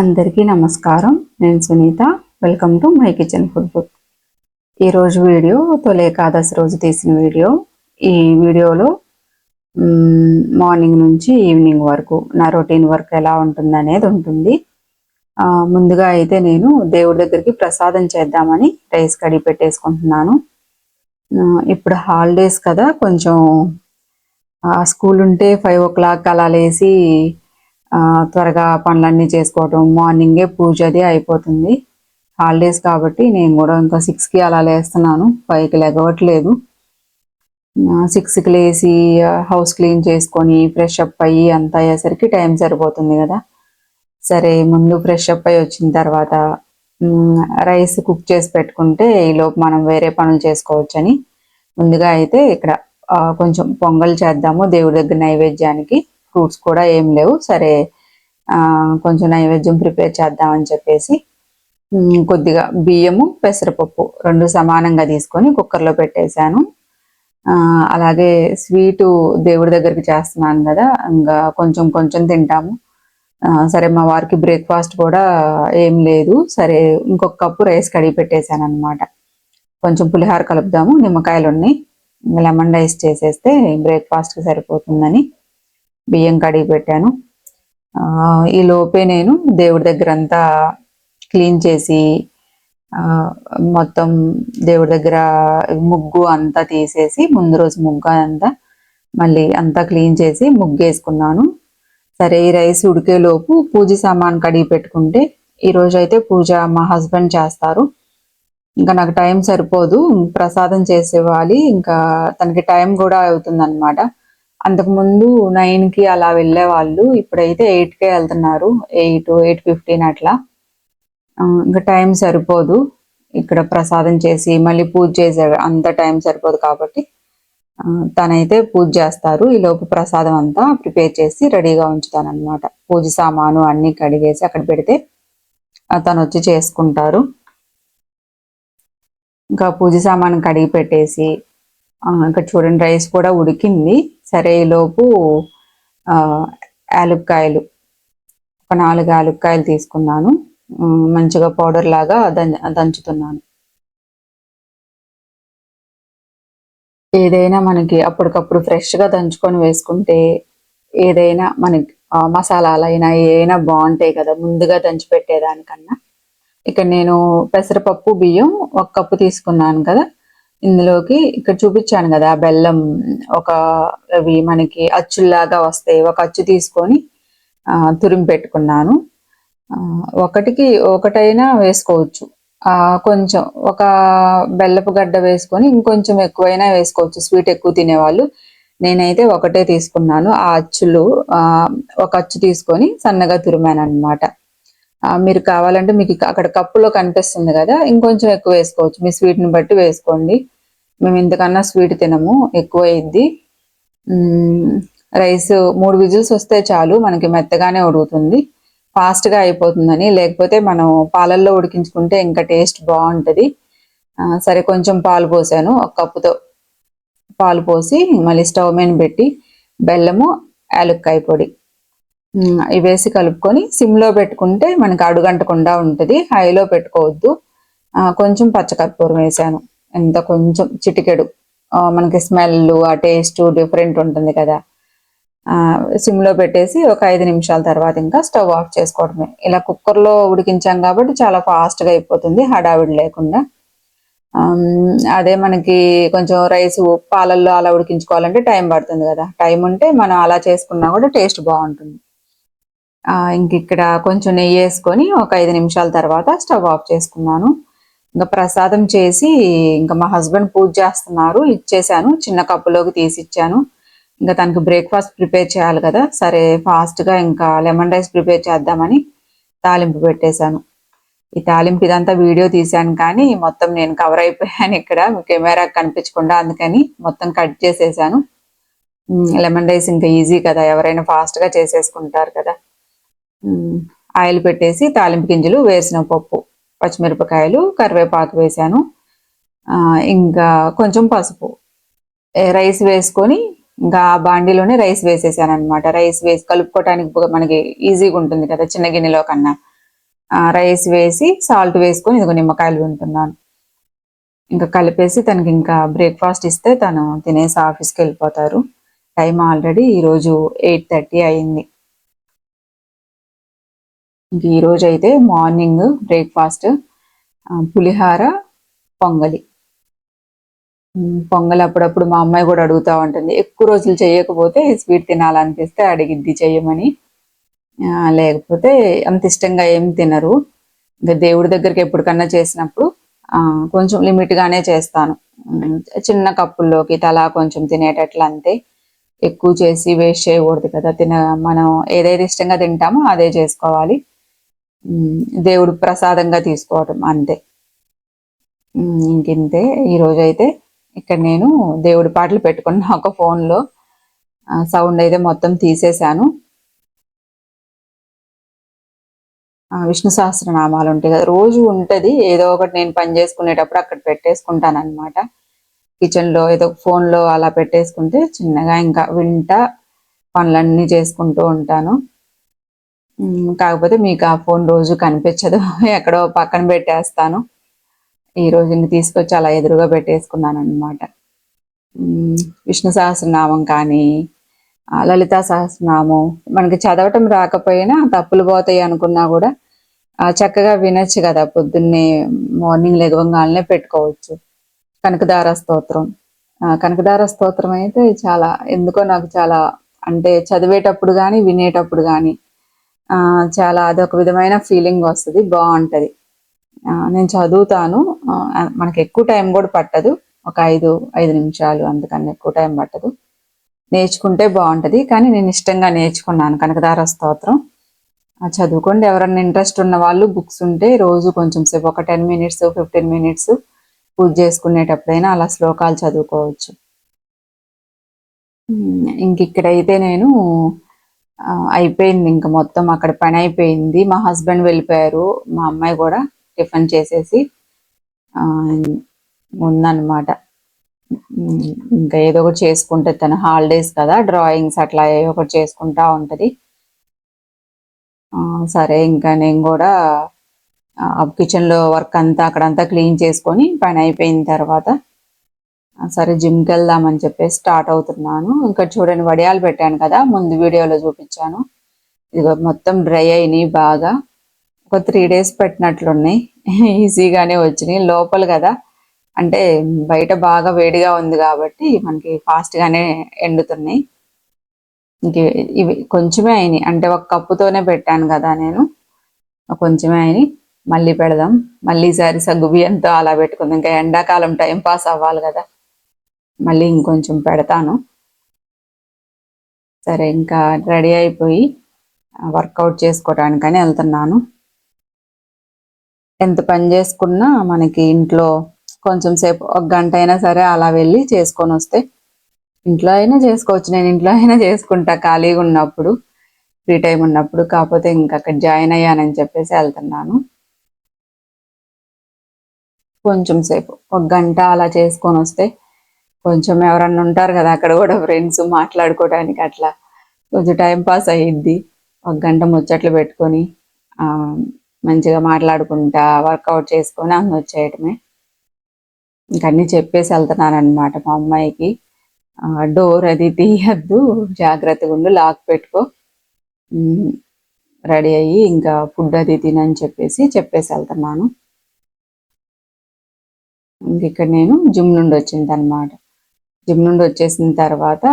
అందరికీ నమస్కారం. నేను Sunitha. Welcome to my kitchen food book ఈరోజు వీడియో తొలి ఏకాదశి రోజు తీసిన వీడియో. ఈ వీడియోలో మార్నింగ్ నుంచి ఈవినింగ్ వరకు నా రొటీన్ వర్క్ ఎలా ఉంటుంది. అనేది ఉంటుంది ముందుగా అయితే నేను దేవుడి దగ్గరికి ప్రసాదం చేద్దామని రైస్ కడిగి పెట్టేసుకుంటున్నాను. ఇప్పుడు హాలిడేస్ కదా కొంచెం స్కూల్ ఉంటే ఫైవ్ ఓ క్లాక్ అలా లేసి త్వరగా పనులన్నీ చేసుకోవటం మార్నింగే పూజ అది అయిపోతుంది. హాలిడేస్ కాబట్టి నేను కూడా ఇంకా సిక్స్కి అలా లేస్తున్నాను. ఫైవ్కి లెగవట్లేదు సిక్స్కి లేసి హౌస్ క్లీన్ చేసుకొని ఫ్రెష్ అప్ అయ్యి అంతా అయ్యేసరికి టైం సరిపోతుంది కదా. సరే ముందు ఫ్రెష్ అప్ అయ్యి వచ్చిన తర్వాత రైస్ కుక్ చేసి పెట్టుకుంటే ఈలోపు మనం వేరే పనులు చేసుకోవచ్చని. ముందుగా అయితే ఇక్కడ కొంచెం పొంగల్ చేద్దాము దేవుడి దగ్గర నైవేద్యానికి. ఫ్రూట్స్ కూడా ఏం లేవు. సరే కొంచెం నైవేద్యం ప్రిపేర్ చేద్దామని చెప్పేసి కొద్దిగా బియ్యము పెసరపప్పు రెండు సమానంగా తీసుకొని కుక్కర్లో పెట్టేశాను. అలాగే స్వీటు దేవుడి దగ్గరికి చేస్తున్నాను కదా ఇంకా కొంచెం కొంచెం తింటాము. సరే మా వారికి బ్రేక్ఫాస్ట్ కూడా ఏం లేదు. సరే ఇంకొక కప్పు రైస్ కడిగి పెట్టేశాను అనమాట కొంచెం పులిహార కలుపుదాము నిమ్మకాయలు ఉన్నాయి లెమన్ రైస్ చేసేస్తే బ్రేక్ఫాస్ట్కి సరిపోతుందని. బియ్యం కడిగి పెట్టాను. ఈ లోపే నేను దేవుడి దగ్గర అంతా క్లీన్ చేసి మొత్తం దేవుడి దగ్గర ముగ్గు అంతా తీసేసి ముందు రోజు ముగ్గు అంతా మళ్ళీ అంతా క్లీన్ చేసి ముగ్గు వేసుకున్నాను. సరే ఈ రైస్ ఉడికే లోపు పూజ సామాన్ కడిగి పెట్టుకుంటే ఈరోజు అయితే పూజ మా హస్బెండ్ చేస్తారు. ఇంకా నాకు టైం సరిపోదు ప్రసాదం చేసేవాలి ఇంకా తనకి టైం కూడా అవుతుంది అనమాట అంతకుముందు నైన్కి అలా వెళ్ళే వాళ్ళు ఇప్పుడైతే ఎయిట్కే వెళ్తున్నారు. ఎయిట్ ఎయిట్ ఫిఫ్టీన్ అట్లా. ఇంకా టైం సరిపోదు. ఇక్కడ ప్రసాదం చేసి మళ్ళీ పూజ చేసే అంత టైం సరిపోదు కాబట్టి తనైతే పూజ చేస్తారు. ఈ ప్రసాదం అంతా ప్రిపేర్ చేసి రెడీగా ఉంచుతాను అనమాట పూజ సామాను అన్ని కడిగేసి అక్కడ పెడితే తను వచ్చి చేసుకుంటారు. ఇంకా పూజ సామాను కడిగి పెట్టేసి ఇక్కడ చూడండి రైస్ కూడా ఉడికింది. సరే ఈలోపు లోపు ఆ, యాలుక్కాయలు. ఒక నాలుగు యాలుక్కాయలు తీసుకున్నాను. మంచిగా పౌడర్ లాగా దంచుతున్నాను. ఏదైనా మనకి అప్పటికప్పుడు ఫ్రెష్గా దంచుకొని వేసుకుంటే ఏదైనా మనకి మసాలాలు అయినా ఏదైనా బాగుంటాయి కదా ముందుగా దంచి పెట్టేదానికన్నా. ఇక్కడ నేను పెసరపప్పు బియ్యం ఒక కప్పు తీసుకున్నాను కదా. ఇందులోకి ఇక్కడ చూపించాను కదా బెల్లం ఒక అవి మనకి అచ్చుల్లాగా వస్తాయి ఒక అచ్చు తీసుకొని తురిమి పెట్టుకున్నాను. ఒకటికి ఒకటైనా వేసుకోవచ్చు. కొంచెం ఒక బెల్లపు గడ్డ వేసుకొని ఇంకొంచెం ఎక్కువైనా వేసుకోవచ్చు. స్వీట్ ఎక్కువ తినేవాళ్ళు. నేనైతే ఒకటే తీసుకున్నాను. ఆ అచ్చులు ఆ ఒక అచ్చు తీసుకొని సన్నగా తురిమాను అనమాట మీరు కావాలంటే మీకు అక్కడ కప్పులో కనిపిస్తుంది కదా ఇంకొంచెం ఎక్కువ వేసుకోవచ్చు. మీ స్వీట్ని బట్టి వేసుకోండి. మేము ఇంతకన్నా స్వీట్ తినము ఎక్కువ అయింది రైస్ మూడు విజిల్స్ వస్తే చాలు మనకి మెత్తగానే ఉడుకుతుంది. ఫాస్ట్గా అయిపోతుందని లేకపోతే మనం పాలల్లో ఉడికించుకుంటే ఇంకా టేస్ట్ బాగుంటుంది. సరే కొంచెం పాలు పోసాను. ఒక కప్పుతో పాలు పోసి మళ్ళీ స్టవ్ మీద పెట్టి బెల్లము యాలుక్కాయ పొడి. ఇవి వేసి కలుపుకొని సిమ్లో పెట్టుకుంటే మనకి అడుగంటకుండా ఉంటుంది. హైలో పెట్టుకోవద్దు. కొంచెం పచ్చకర్పూరం వేసాను. ఎంత కొంచెం చిటికెడు. మనకి స్మెల్ ఆ టేస్ట్ డిఫరెంట్ ఉంటుంది కదా. సిమ్లో పెట్టేసి ఒక ఐదు నిమిషాల తర్వాత ఇంకా స్టవ్ ఆఫ్ చేసుకోవడమే. ఇలా కుక్కర్లో ఉడికించాం కాబట్టి చాలా ఫాస్ట్గా అయిపోతుంది హడావిడి లేకుండా. అదే మనకి కొంచెం రైస్ పాలల్లో అలా ఉడికించుకోవాలంటే టైం పడుతుంది కదా. టైం ఉంటే మనం అలా చేసుకున్నా కూడా టేస్ట్ బాగుంటుంది. ఇంక ఇక్కడ కొంచెం నెయ్యి వేసుకొని ఒక ఐదు నిమిషాల తర్వాత స్టవ్ ఆఫ్ చేసుకున్నాను. ఇంకా ప్రసాదం చేసి ఇంకా మా హస్బెండ్ పూజ చేస్తున్నారు. ఇచ్చేసాను. చిన్న కప్పులోకి తీసి ఇచ్చాను. ఇంకా తనకి బ్రేక్ఫాస్ట్ ప్రిపేర్ చేయాలి కదా. సరే ఫాస్ట్గా ఇంకా లెమన్ రైస్ ప్రిపేర్ చేద్దామని తాలింపు పెట్టేశాను. ఈ తాలింపు ఇదంతా వీడియో తీశాను కానీ మొత్తం నేను కవర్ అయిపోయాను ఇక్కడ. కెమెరా కనిపించకుండా అందుకని మొత్తం కట్ చేసేసాను. లెమన్ రైస్ ఇంకా ఈజీ కదా. ఎవరైనా ఫాస్ట్గా చేసేసుకుంటారు కదా. ఆయిల్ పెట్టేసి తాలింపు గింజలు వేసిన పప్పు పచ్చిమిరపకాయలు కరివేపాకు వేసాను ఇంకా కొంచెం పసుపు రైస్ వేసుకొని ఇంకా ఆ బాండీలోనే రైస్ వేసేసాను అనమాట రైస్ వేసి కలుపుకోవటానికి మనకి ఈజీగా ఉంటుంది కదా చిన్న గిన్నెలో కన్నా. రైస్ వేసి సాల్ట్ వేసుకొని ఇదిగో నిమ్మకాయలు వింటున్నాను ఇంకా కలిపేసి తనకి ఇంకా బ్రేక్ఫాస్ట్ ఇస్తే తను తినేసి ఆఫీస్కి వెళ్ళిపోతారు. టైం ఆల్రెడీ ఈరోజు ఎయిట్ థర్టీ అయింది. ఇంక ఈరోజు అయితే మార్నింగ్ బ్రేక్ఫాస్ట్ పులిహార పొంగలి. పొంగల్ అప్పుడప్పుడు మా అమ్మాయి కూడా అడుగుతూ ఉంటుంది. ఎక్కువ రోజులు చేయకపోతే స్వీట్ తినాలనిపిస్తే అడిగిద్ది చేయమని లేకపోతే అంత ఇష్టంగా ఏం తినరు. ఇంకా దేవుడి దగ్గరికి ఎప్పటికన్నా చేసినప్పుడు కొంచెం లిమిట్గానే చేస్తాను. చిన్న కప్పుల్లోకి తలా కొంచెం తినేటట్లు అంతే. ఎక్కువ చేసి వేస్ట్ చేయకూడదు కదా తిన మనం ఏదైతే ఇష్టంగా తింటామో అదే చేసుకోవాలి. దేవుడు ప్రసాదంగా తీసుకోవటం అంతే. ఇంకింతే. ఈరోజు అయితే ఇక్కడ నేను దేవుడి పాటలు పెట్టుకుని ఒక ఫోన్లో సౌండ్ అయితే మొత్తం తీసేశాను. విష్ణు సహస్రనామాలు ఉంటాయి కదా రోజు ఉంటుంది. ఏదో ఒకటి నేను పని చేసుకునేటప్పుడు అక్కడ పెట్టేసుకుంటాను అనమాట కిచెన్లో ఏదో ఫోన్లో అలా పెట్టేసుకుంటే చిన్నగా ఇంకా వింటా పనులన్నీ చేసుకుంటూ ఉంటాను. కాకపోతే మీకు ఆ ఫోన్ రోజు కనిపించదు. ఎక్కడో పక్కన పెట్టేస్తాను. ఈ రోజు తీసుకొచ్చి అలా ఎదురుగా పెట్టేసుకున్నాను అనమాట విష్ణు సహస్రనామం కానీ లలితా సహస్రనామం మనకి చదవటం రాకపోయినా తప్పులు పోతాయి అనుకున్నా కూడా చక్కగా వినొచ్చు కదా పొద్దున్నే మార్నింగ్ లెగవంగానే పెట్టుకోవచ్చు. కనకదార స్తోత్రం. కనకదార స్తోత్రం అయితే చాలా ఎందుకో నాకు చాలా అంటే చదివేటప్పుడు కానీ వినేటప్పుడు కానీ చాలా అదొక విధమైన ఫీలింగ్ వస్తుంది బాగుంటుంది. నేను చదువుతాను మనకి ఎక్కువ టైం కూడా పట్టదు ఒక ఐదు ఐదు నిమిషాలు అందుకని ఎక్కువ టైం పట్టదు. నేర్చుకుంటే బాగుంటుంది కానీ నేను ఇష్టంగా నేర్చుకున్నాను కనకదార స్తోత్రం. చదువుకోండి ఎవరన్నా ఇంట్రెస్ట్ ఉన్న వాళ్ళు బుక్స్ ఉంటే రోజు కొంచెం సేపు ఒక టెన్ మినిట్స్ ఫిఫ్టీన్ మినిట్స్ పూజ చేసుకునేటప్పుడైనా అలా శ్లోకాలు చదువుకోవచ్చు. ఇంక ఇక్కడైతే నేను అయిపోయింది. ఇంకా మొత్తం అక్కడ పని అయిపోయింది. మా హస్బెండ్ వెళ్ళిపోయారు. మా అమ్మాయి కూడా టిఫిన్ చేసేసి ఉందన్నమాట. ఇంకా ఏదో ఒకటి చేసుకుంటే తన హాలిడేస్ కదా డ్రాయింగ్స్ అట్లా ఏదో ఒకటి చేసుకుంటా ఉంటుంది. సరే ఇంకా నేను కూడా కిచెన్లో వర్క్ అంతా అక్కడంతా క్లీన్ చేసుకొని పని అయిపోయిన తర్వాత సరే జిమ్కి వెళ్దామని చెప్పేసి స్టార్ట్ అవుతున్నాను. ఇంకా చూడండి వడియాలు పెట్టాను కదా ముందు వీడియోలో చూపించాను. ఇది మొత్తం డ్రై అయినాయి బాగా. ఒక త్రీ డేస్ పెట్టినట్లున్నాయి. ఈజీగానే వచ్చినాయి. లోపల కదా అంటే బయట బాగా వేడిగా ఉంది కాబట్టి మనకి ఫాస్ట్గానే ఎండుతున్నాయి. ఇంక ఇవి కొంచెమే అయినాయి. అంటే ఒక కప్పుతోనే పెట్టాను కదా నేను. కొంచెమే అయినాయి. మళ్ళీ పెడదాం. మళ్ళీ ఈసారి సగ్గు బియ్యంతో అలా పెట్టుకుందాం. ఇంకా ఎండాకాలం టైం పాస్ అవ్వాలి కదా. మళ్ళీ ఇంకొంచెం పెడతాను. సరే ఇంకా రెడీ అయిపోయి వర్కౌట్ చేసుకోవడానికని వెళ్తున్నాను. ఎంత పని చేసుకున్నా మనకి ఇంట్లో కొంచెం సేపు ఒక గంట అయినా సరే అలా వెళ్ళి చేసుకొని వస్తే ఇంట్లో అయినా చేసుకోవచ్చు. నేను ఇంట్లో అయినా చేసుకుంటా ఖాళీగా ఉన్నప్పుడు ఫ్రీ టైం ఉన్నప్పుడు. కాకపోతే ఇంకా అక్కడ జాయిన్ అయ్యానని చెప్పేసి వెళ్తున్నాను. కొంచెం సేపు ఒక గంట అలా చేసుకొని వస్తే కొంచెం ఎవరన్నా ఉంటారు కదా అక్కడ కూడా ఫ్రెండ్స్ మాట్లాడుకోవడానికి అట్లా. కొంచెం టైం పాస్ అయ్యిద్ది ఒక గంట ముచ్చట్లు పెట్టుకొని మంచిగా మాట్లాడుకుంటా వర్కౌట్ చేసుకొని అన్ని వచ్చేయటమే. ఇంకన్నీ చెప్పేసి వెళ్తున్నానమాట మా అమ్మాయికి. డోర్ అది తీయద్దు జాగ్రత్తగా ఉండు లాక్ పెట్టుకో. రెడీ అయ్యి ఇంకా ఫుడ్ అది తినని చెప్పేసి చెప్పేసి వెళ్తున్నాను. ఇంక ఇక్కడ నేను జిమ్ నుండి వచ్చిందనమాట జిమ్ నుండి వచ్చేసిన తర్వాత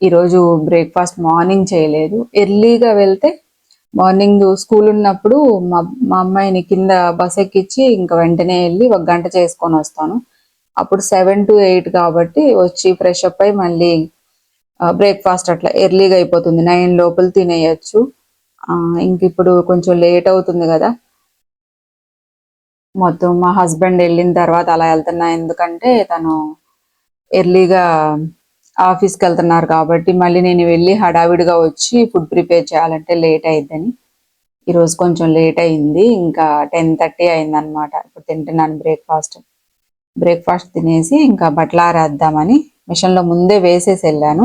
ఈరోజు బ్రేక్ఫాస్ట్ మార్నింగ్ చేయలేదు. ఎర్లీగా వెళ్తే మార్నింగ్ స్కూల్ ఉన్నప్పుడు మా మా అమ్మాయిని కింద బస్ ఎక్కించి ఇంకా వెంటనే వెళ్ళి ఒక గంట చేసుకొని వస్తాను. అప్పుడు సెవెన్ టు ఎయిట్ కాబట్టి వచ్చి ఫ్రెష్ అప్ అయి మళ్ళీ బ్రేక్ఫాస్ట్ అట్లా ఎర్లీగా అయిపోతుంది. నైన్ లోపల తినేయచ్చు. ఇంక ఇప్పుడు కొంచెం లేట్ అవుతుంది కదా. మొత్తం మా హస్బెండ్ వెళ్ళిన తర్వాత అలా వెళ్తున్నా. ఎందుకంటే తను ఎర్లీగా ఆఫీస్కి వెళ్తున్నారు కాబట్టి మళ్ళీ నేను వెళ్ళి హడావిడిగా వచ్చి ఫుడ్ ప్రిపేర్ చేయాలంటే లేట్ అయిద్దని. ఈరోజు కొంచెం లేట్ అయింది. ఇంకా టెన్ థర్టీ అయిందనమాట ఇప్పుడు తింటున్నాను బ్రేక్ఫాస్ట్. బ్రేక్ఫాస్ట్ తినేసి ఇంకా బట్టలు ఆరేద్దామని మిషన్లో ముందే వేసేసి వెళ్ళాను.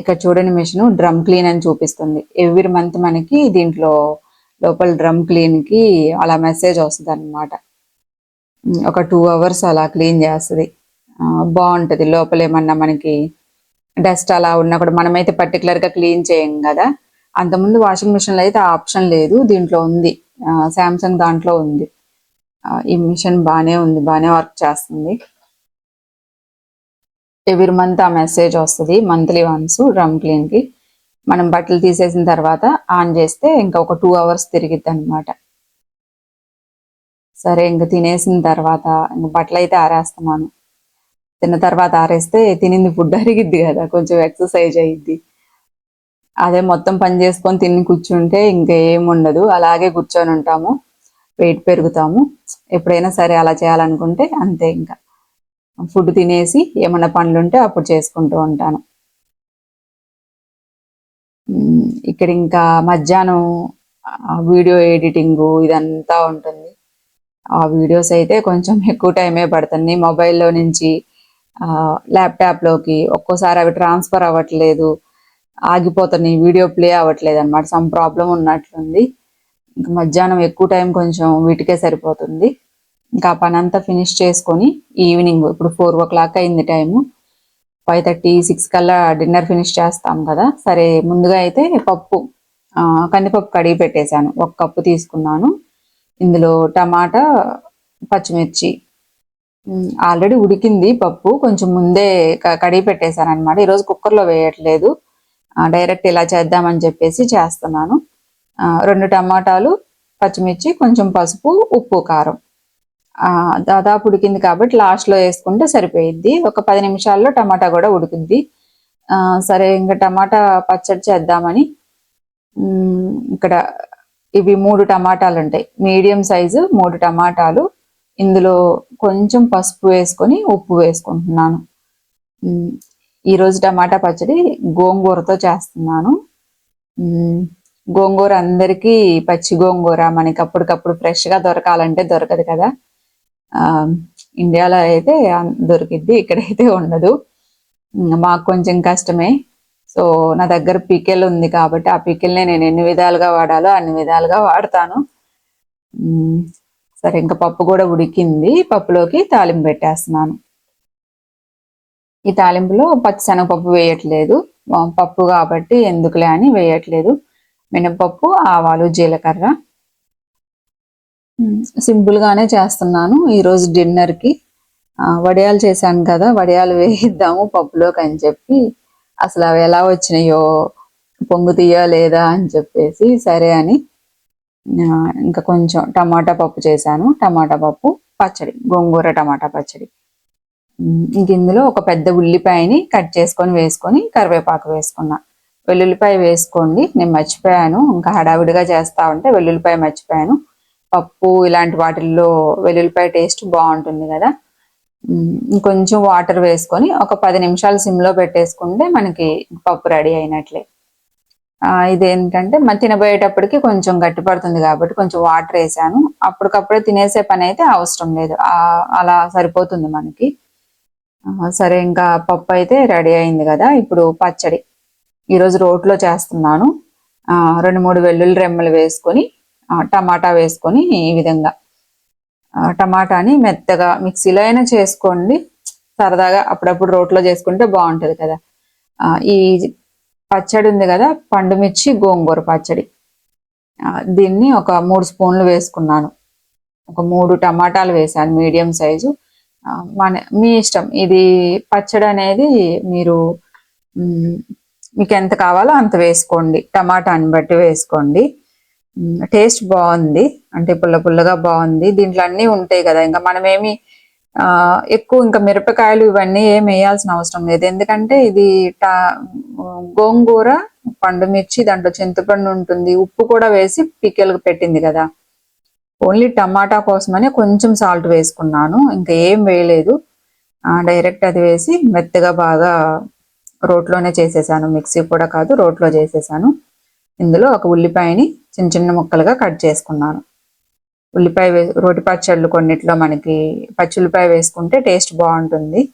ఇక్కడ చూడండి మిషన్ డ్రమ్ క్లీన్ అని చూపిస్తుంది. ఎవ్రీ మంత్ మనకి దీంట్లో లోపల డ్రమ్ క్లీన్కి అలా మెసేజ్ వస్తుంది అనమాట ఒక టూ అవర్స్ అలా క్లీన్ చేస్తుంది. బాగుంటుంది. లోపల ఏమన్నా మనకి డస్ట్ అలా ఉన్నా కూడా మనమైతే పర్టికులర్గా క్లీన్ చేయం కదా. అంతకుముందు వాషింగ్ మిషన్లో అయితే ఆప్షన్ లేదు. దీంట్లో ఉంది. శాంసంగ్ దాంట్లో ఉంది. ఈ మిషన్ బాగానే ఉంది. బాగానే వర్క్ చేస్తుంది. ఎవ్రీ మంత్ ఆ మెసేజ్ వస్తుంది. మంత్లీ వన్స్ డ్రమ్ క్లీన్కి. మనం బట్టలు తీసేసిన తర్వాత ఆన్ చేస్తే ఇంకా ఒక టూ అవర్స్ తిరిగిద్ది అనమాట సరే ఇంక తినేసిన తర్వాత ఇంక బట్టలు అయితే ఆరేస్తున్నాను తిన్న తర్వాత ఆరేస్తే తినింది ఫుడ్ అరిగిద్ది కదా కొంచెం ఎక్సర్సైజ్ అయ్యిద్ది అదే మొత్తం పని చేసుకొని తిని కూర్చుంటే ఇంకా ఏముండదు ఉండదు. అలాగే కూర్చొని ఉంటాము వెయిట్ పెరుగుతాము. ఎప్పుడైనా సరే అలా చేయాలనుకుంటే అంతే ఇంకా. ఫుడ్ తినేసి ఏమైనా పనులు ఉంటే అప్పుడు చేసుకుంటూ ఉంటాను. ఇక్కడ ఇంకా మధ్యాహ్నం వీడియో ఎడిటింగ్ ఇదంతా ఉంటుంది. ఆ వీడియోస్ అయితే కొంచెం ఎక్కువ టైమే పడుతుంది. మొబైల్లో నుంచి ల్యాప్టాప్లోకి ఒక్కోసారి అవి ట్రాన్స్ఫర్ అవ్వట్లేదు ఆగిపోతున్నాయి వీడియో ప్లే అవ్వట్లేదు అనమాట సమ్ ప్రాబ్లం ఉన్నట్లుంది. ఇంకా మధ్యాహ్నం ఎక్కువ టైం కొంచెం వీటికే సరిపోతుంది. ఇంకా పని అంతా ఫినిష్ చేసుకొని ఈవినింగ్ ఇప్పుడు ఫోర్ ఓ క్లాక్ అయింది టైము ఫైవ్ థర్టీ సిక్స్ కల్లా డిన్నర్ ఫినిష్ చేస్తాం కదా. సరే ముందుగా అయితే పప్పు కందిపప్పు కడిగి పెట్టేశాను. ఒక కప్పు తీసుకున్నాను. ఇందులో టమాటా పచ్చిమిర్చి ఆల్రెడీ ఉడికింది పప్పు. కొంచెం ముందే క- కడిగి పెట్టేశాను అనమాట ఈరోజు కుక్కర్లో వేయట్లేదు. డైరెక్ట్ ఇలా చేద్దామని చెప్పేసి చేస్తున్నాను. రెండు టమాటాలు పచ్చిమిర్చి కొంచెం పసుపు ఉప్పు కారం. దాదాపు ఉడికింది కాబట్టి లాస్ట్లో వేసుకుంటే సరిపోయిద్ది. ఒక పది నిమిషాల్లో టమాటా కూడా ఉడికింది సరే ఇంకా టమాటా పచ్చడి చేద్దామని. ఇక్కడ ఇవి మూడు టమాటాలు ఉంటాయి మీడియం సైజు మూడు టమాటాలు. ఇందులో కొంచెం పసుపు వేసుకొని ఉప్పు వేసుకుంటున్నాను. ఈరోజు టమాటా పచ్చడి గోంగూరతో చేస్తున్నాను. గోంగూర అందరికీ పచ్చి గోంగూర మనకి అప్పటికప్పుడు ఫ్రెష్గా గా దొరకాలంటే దొరకదు కదా. ఇండియాలో అయితే దొరికిద్ది ఇక్కడైతే ఉండదు. మాకు కొంచెం కష్టమే. సో నా దగ్గర పికెల్ ఉంది కాబట్టి ఆ పికెల్ని నేను ఎన్ని విధాలుగా వాడాలో అన్ని విధాలుగా వాడతాను. సరే ఇంకా పప్పు కూడా ఉడికింది. పప్పులోకి తాలింపు పెట్టేస్తున్నాను. ఈ తాలింపులో పచ్చి శనగపప్పు వేయట్లేదు పప్పు కాబట్టి ఎందుకులే అని వేయట్లేదు. మినపప్పు ఆవాలు జీలకర్ర. సింపుల్గానే చేస్తున్నాను. ఈరోజు డిన్నర్కి వడియాలు చేశాను కదా వడియాలు వేయిద్దాము పప్పులోకి అని చెప్పి అసలు అవి ఎలా వచ్చినాయో పొంగుతీయో లేదా అని చెప్పేసి సరే అని ఇంకా కొంచెం టమాటా పప్పు చేశాను. టమాటా పప్పు పచ్చడి గోంగూర టమాటా పచ్చడి. ఇంక ఇందులో ఒక పెద్ద ఉల్లిపాయని కట్ చేసుకొని వేసుకొని కరివేపాకు వేసుకున్నా. వెల్లుల్లిపాయ వేసుకోండి నేను మర్చిపోయాను. ఇంకా హడావిడిగా చేస్తా ఉంటే వెల్లుల్లిపాయ మర్చిపోయాను. పప్పు ఇలాంటి వాటిల్లో వెల్లుల్లిపాయ టేస్ట్ బాగుంటుంది కదా. కొంచెం ఇంకొంచెం వాటర్ వేసుకొని ఒక పది నిమిషాలు సిమ్లో పెట్టేసుకుంటే మనకి పప్పు రెడీ అయినట్లే. ఇదేంటంటే మనం తినబోయేటప్పటికి కొంచెం గట్టి పడుతుంది కాబట్టి కొంచెం వాటర్ వేసాను. అప్పటికప్పుడే తినేసే పని అయితే అవసరం లేదు. అలా సరిపోతుంది మనకి. సరే ఇంకా పప్పు అయితే రెడీ అయింది కదా. ఇప్పుడు పచ్చడి. ఈరోజు రోట్లో చేస్తున్నాను. రెండు మూడు వెల్లుల్లి రెమ్మలు వేసుకొని టమాటా వేసుకొని ఈ విధంగా. టమాటాని మెత్తగా మిక్సీలో అయినా చేసుకోండి. సరదాగా అప్పుడప్పుడు రోట్లో చేసుకుంటే బాగుంటుంది కదా. ఈ పచ్చడి ఉంది కదా పండు మిర్చి గోంగూర పచ్చడి. దీన్ని ఒక మూడు స్పూన్లు వేసుకున్నాను. ఒక మూడు టమాటాలు వేసాను మీడియం సైజు. మన మీ ఇష్టం. ఇది పచ్చడి అనేది మీరు మీకు ఎంత కావాలో అంత వేసుకోండి. టమాటాని బట్టి వేసుకోండి. టేస్ట్ బాగుంది. అంటే పుల్ల పుల్లగా బాగుంది. దీంట్లో అన్నీ ఉంటాయి కదా. ఇంకా మనమేమి ఎక్కువ ఇంకా మిరపకాయలు ఇవన్నీ ఏం వేయాల్సిన అవసరం లేదు. ఎందుకంటే ఇది టా- గోంగూర పండు మిర్చి దాంట్లో చింతపండు ఉంటుంది. ఉప్పు కూడా వేసి పికెల్ పెట్టింది కదా. ఓన్లీ టమాటా కోసమని కొంచెం సాల్ట్ వేసుకున్నాను. ఇంకా ఏం వేయలేదు. డైరెక్ట్ అది వేసి మెత్తగా బాగా రోట్లోనే చేసేసాను. మిక్సీ కూడా కాదు రోట్లో చేసేసాను. ఇందులో ఒక ఉల్లిపాయని చిన్న చిన్న ముక్కలుగా కట్ చేసుకున్నాను. ఉల్లిపాయ వే రోటి పచ్చళ్ళు కొన్నిట్లో మనకి పచ్చి ఉల్లిపాయ వేసుకుంటే టేస్ట్ బాగుంటుంది.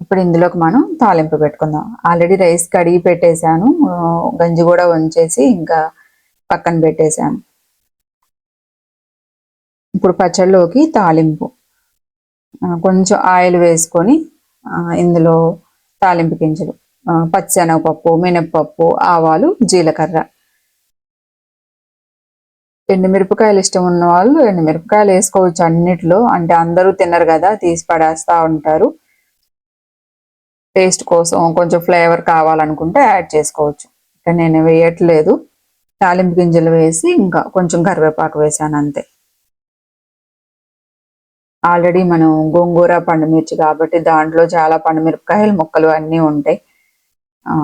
ఇప్పుడు ఇందులోకి మనం తాలింపు పెట్టుకుందాం. ఆల్రెడీ రైస్ కడిగి పెట్టేశాను. గంజి కూడా వంచేసి ఇంకా పక్కన పెట్టేశాను. ఇప్పుడు పచ్చళ్ళలోకి తాలింపు. కొంచెం ఆయిల్ వేసుకొని ఇందులో తాలింపు గింజలు. ఆ, పచ్చెనగపప్పు మినప్పప్పు ఆవాలు జీలకర్ర. ఎండుమిరపకాయలు ఇష్టం ఉన్న వాళ్ళు ఎండుమిరపకాయలు వేసుకోవచ్చు అన్నిట్లో. అంటే అందరూ తినరు కదా తీసి పడేస్తా ఉంటారు. టేస్ట్ కోసం కొంచెం ఫ్లేవర్ కావాలనుకుంటే యాడ్ చేసుకోవచ్చు. ఇక్కడ నేను వేయట్లేదు. తాలింపు గింజలు వేసి ఇంకా కొంచెం కరివేపాకు వేసాను అంతే. ఆల్రెడీ మనం గోంగూర పండుమిర్చి కాబట్టి దాంట్లో చాలా పండుమిరపకాయలు ముక్కలు అన్నీ ఉంటాయి. ఆ,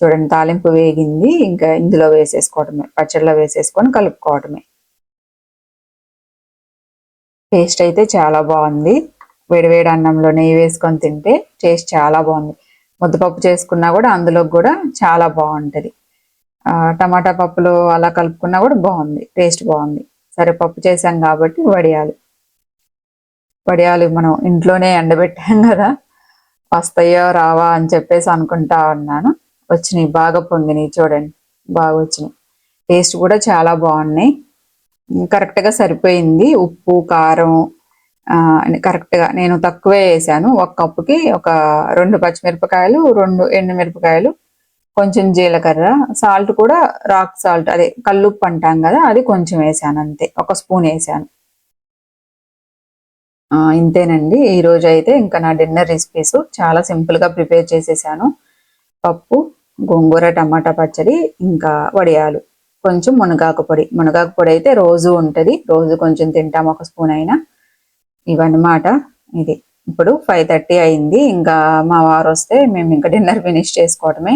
చూడండి తాలింపు వేగింది. ఇంకా ఇందులో వేసేసుకోవడమే పచ్చడిలో వేసేసుకొని కలుపుకోవడమే. టేస్ట్ అయితే చాలా బాగుంది. వేడివేడి అన్నంలో నెయ్యి వేసుకొని తింటే టేస్ట్ చాలా బాగుంది. ముద్దపప్పు చేసుకున్నా కూడా అందులో కూడా చాలా బాగుంటుంది. టమాటా పప్పులు అలా కలుపుకున్నా కూడా బాగుంది టేస్ట్ బాగుంది. సరే పప్పు చేసాం కాబట్టి వడియాలు. వడియాలు మనం ఇంట్లోనే ఎండబెట్టాం కదా వస్తాయో రావా అని చెప్పేసి అనుకుంటా ఉన్నాను. వచ్చినాయి బాగా పొంగినాయి చూడండి. బాగా వచ్చినాయి. టేస్ట్ కూడా చాలా బాగున్నాయి. కరెక్ట్గా సరిపోయింది. ఉప్పు కారం కరెక్ట్గా నేను తక్కువే వేసాను. ఒక కప్పుకి ఒక రెండు పచ్చిమిరపకాయలు రెండు ఎండుమిరపకాయలు కొంచెం జీలకర్ర సాల్ట్ కూడా రాక్ సాల్ట్ అదే కల్లుప్పు అంటాం కదా అది కొంచెం వేసాను అంతే. ఒక స్పూన్ వేసాను. ఇంతేనండి. ఈరోజు అయితే ఇంకా నా డిన్నర్ రెసిపీస్ చాలా సింపుల్గా ప్రిపేర్ చేసేసాను. పప్పు గోంగూర టమాటా పచ్చడి ఇంకా వడియాలు. కొంచెం మునగాకు పొడి. మునగాకు పొడి అయితే రోజు ఉంటుంది. రోజు కొంచెం తింటాం ఒక స్పూన్ అయినా. ఇవన్నమాట ఇది. ఇప్పుడు ఫైవ్ థర్టీ అయింది. ఇంకా మా వారు వస్తే మేము ఇంకా డిన్నర్ ఫినిష్ చేసుకోవటమే.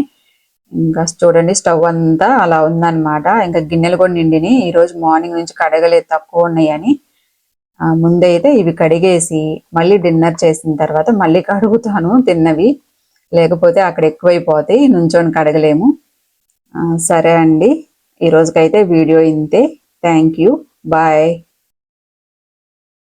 ఇంకా చూడండి స్టవ్ అంతా అలా ఉందన్నమాట. ఇంకా గిన్నెలు కూడా నిండిని. ఈ రోజు మార్నింగ్ నుంచి కడగలేదు. తక్కువ ఉన్నాయని. ముందైతే ఇవి కడిగేసి మళ్ళీ డిన్నర్ చేసిన తర్వాత మళ్ళీ కడుగుతాను తిన్నవి. లేకపోతే అక్కడ ఎక్కువైపోతాయి నుంచొని కడగలేము సరే అండి. ఈ రోజుకైతే వీడియో ఇంతే. Thank you bye